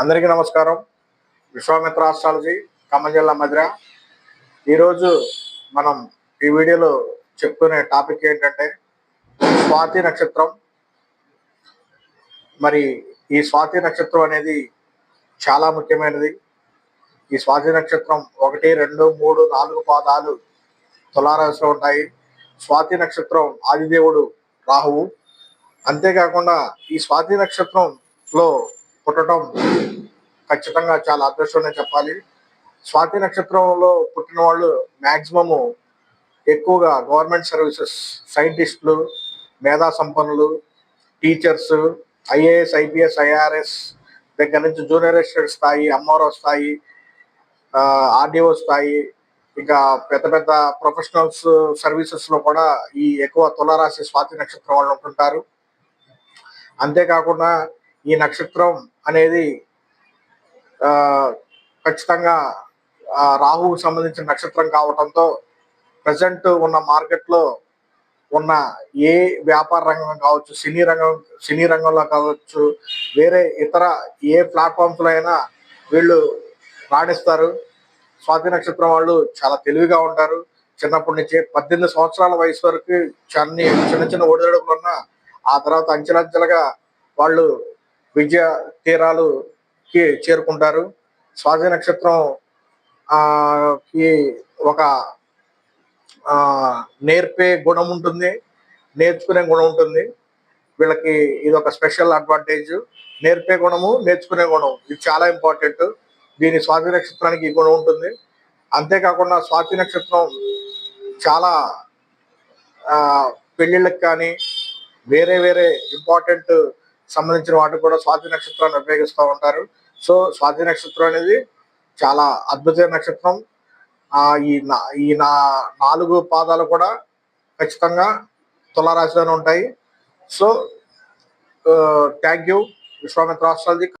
అందరికీ నమస్కారం. విశ్వామిత్ర ఆస్ట్రాలజీ ఖమ్మం జిల్లా మధుర. ఈరోజు మనం ఈ వీడియోలో చెప్పుకునే టాపిక్ ఏంటంటే స్వాతి నక్షత్రం. మరి ఈ స్వాతి నక్షత్రం అనేది చాలా ముఖ్యమైనది. ఈ స్వాతి నక్షత్రం ఒకటి రెండు మూడు నాలుగు పాదాలు తులారాశిలో ఉంటాయి. స్వాతి నక్షత్రం ఆదిదేవుడు రాహువు. అంతేకాకుండా ఈ స్వాతి నక్షత్రంలో పుట్టడం ఖచ్చితంగా చాలా అదృష్టం చెప్పాలి. స్వాతి నక్షత్రంలో పుట్టిన వాళ్ళు మ్యాక్సిమము ఎక్కువగా గవర్నమెంట్ సర్వీసెస్ సైంటిస్టులు మేధా సంపన్నులు టీచర్స్ ఐఏఎస్ ఐపీఎస్ ఐఆర్ఎస్ దగ్గర నుంచి జూనియర్ అసిస్టెంట్ స్థాయి ఎంఆర్ఓ స్థాయి ఆర్డీఓ స్థాయి ఇంకా పెద్ద పెద్ద ప్రొఫెషనల్స్ సర్వీసెస్లో కూడా ఈ ఎక్కువ తులారాశి స్వాతి నక్షత్రం వాళ్ళు ఉంటుంటారు. అంతేకాకుండా ఈ నక్షత్రం అనేది ఖచ్చితంగా రాహువుకు సంబంధించిన నక్షత్రం కావటంతో ప్రజెంట్ ఉన్న మార్కెట్లో ఉన్న ఏ వ్యాపార రంగం కావచ్చు సినీ రంగం సినీ రంగంలో కావచ్చు వేరే ఇతర ఏ ప్లాట్ఫామ్స్లో అయినా వీళ్ళు రాణిస్తారు. స్వాతి నక్షత్రం వాళ్ళు చాలా తెలివిగా ఉంటారు. చిన్నప్పటి నుంచి పద్దెనిమిది సంవత్సరాల వయసు వరకు చిన్న చిన్న చిన్న ఒడిదొడుకులు ఉన్న ఆ తర్వాత అంచెలంచెలుగా వాళ్ళు విద్య తీరాలుకి చేరుకుంటారు. స్వాతి నక్షత్రం కి ఒక నేర్పే గుణం ఉంటుంది నేర్చుకునే గుణం ఉంటుంది. వీళ్ళకి ఇది ఒక స్పెషల్ అడ్వాంటేజ్. నేర్పే గుణము నేర్చుకునే గుణం. ఇది చాలా ఇంపార్టెంట్. దీని స్వాతి నక్షత్రానికి ఈ గుణం ఉంటుంది. అంతేకాకుండా స్వాతి నక్షత్రం చాలా పెళ్ళిళ్ళకి కానీ వేరే వేరే ఇంపార్టెంట్ సంబంధించిన వాటికి కూడా స్వాతి నక్షత్రాన్ని ఉపయోగిస్తూ ఉంటారు. సో స్వాతి నక్షత్రం అనేది చాలా అద్భుతమైన నక్షత్రం. ఈ నా ఈ నా నాలుగు పాదాలు కూడా ఖచ్చితంగా తులారాశిలోనే ఉంటాయి. So thank you. Vishwamitra astrology